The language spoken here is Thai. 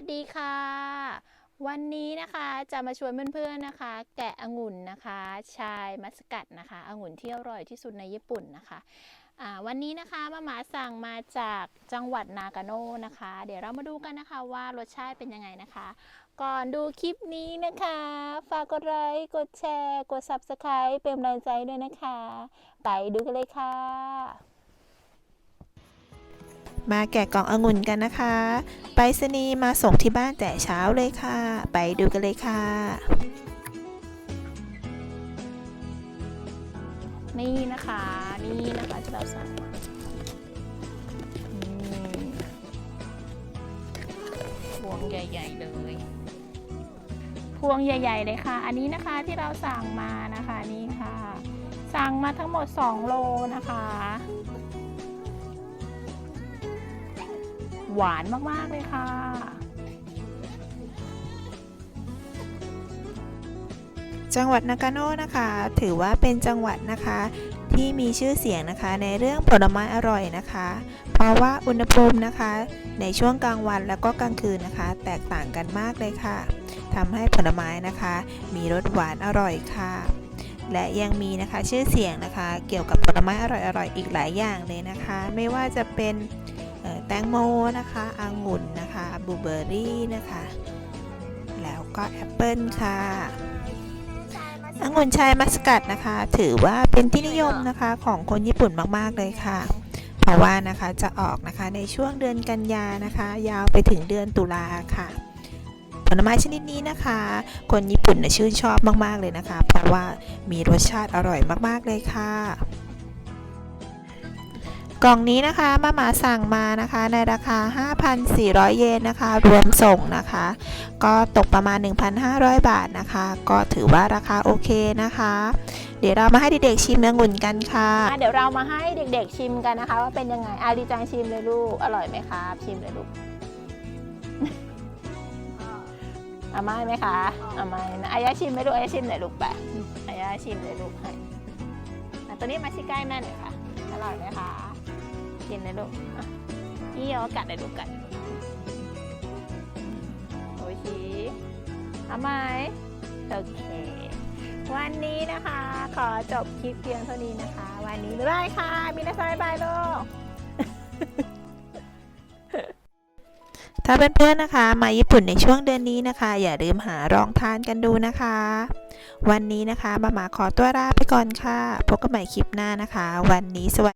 วัสดีค่ะ วันนี้นะคะจะมาชวนเพื่อนๆนะคะ แกะองุ่นนะคะ ชายมัสกัดนะคะองุ่นที่อร่อยที่สุดในญี่ปุ่นนะคะวันนี้นะคะมาหมาสั่งมาจากจังหวัดนากาโน่นะคะ เดี๋ยวเรามาดูกันนะคะว่ารสชาติเป็นยังไงนะคะ ก่อนดูคลิปนี้นะคะ ฝากกดไลค์กดแชร์ กด Subscribe เป็นกำลังใจด้วยนะคะ ไปดูกันเลยค่ะ มาแกะกล่ององุ่นกันนะคะไปรษณีย์มาส่งที่บ้านแต่เช้าเลยค่ะ ไปดูกันเลยค่ะ นี่นะคะ นี่นะคะที่เราสั่งพวงใหญ่ ๆ เลย พวงใหญ่ ๆ เลยค่ะ อันนี้นะคะที่เราสั่งมานะคะนี่ค่ะ สั่งมาทั้งหมด 2 โลนะคะ หวานมาก ๆ เลยค่ะ จังหวัดนากาโน่นะคะ ถือว่าเป็นจังหวัดนะคะที่มีชื่อเสียงนะคะในเรื่องผลไม้อร่อยนะคะ เพราะว่าอุณหภูมินะคะ ในช่วงกลางวันแล้วก็กลางคืนนะคะ แตกต่างกันมากเลยค่ะทำให้ผลไม้นะคะ มีรสหวานอร่อยค่ะ และยังมีนะคะชื่อเสียงนะคะ เกี่ยวกับผลไม้อร่อยๆอีกหลายอย่างเลยนะคะ ไม่ว่าจะเป็น แตงโมนะคะองุ่นนะคะบลูเบอร์รี่นะคะ แล้วก็แอปเปิลค่ะองุ่นชายมัสกัดนะคะ ถือว่าเป็นที่นิยมนะคะของคนญี่ปุ่นมากๆเลยค่ะ เพราะว่านะคะจะออกนะคะในช่วงเดือนกันยานะคะ ยาวไปถึงเดือนตุลาค่ะผลไม้ชนิดนี้นะคะ คนญี่ปุ่นนะชื่นชอบมาก ๆ เลยนะคะ เพราะว่ามีรสชาติอร่อยมาก ๆ เลยค่ะ กล่องนี้นะคะมาหมาสั่งมานะคะ ในราคา 5,400 เยนนะคะ รวมส่งนะคะ ก็ตกประมาณ 1,500 บาทนะคะ ก็ถือว่าราคาโอเคนะคะ เดี๋ยวเรามาให้เด็กๆชิมองุ่นกันค่ะะเดี๋ยวเรามาให้เด็กๆชิมกันนะคะ ว่าเป็นยังไงอาดีจังชิมเลยลูกอร่อยไหมครับชิมเลยลูกอาไม่ไหมคะอาม่นะอายาชิมไหมลูกอายาชิมหน่อยลูกไปอายาชิมเลยลูกให้ตัวนี้มาชิใกล้แม่หน่อยค่ะอร่อยไหมคะ กินเลยลูกอะนี่เอากัดเลยลูกกัดโอชิเอาไหมโอเค วันนี้นะคะ ขอจบคลิปเพียงเท่านี้นะคะ วันนี้บ๊ายบายค่ะมินาซายบายลูกถ้าเพื่อนๆนะคะ มาญี่ปุ่นในช่วงเดือนนี้นะคะ อย่าลืมหารองทานกันดูนะคะ วันนี้นะคะมาหมาขอตัวลาไปก่อนค่ะ พบกันใหม่คลิปหน้านะคะ วันนี้สวัสดี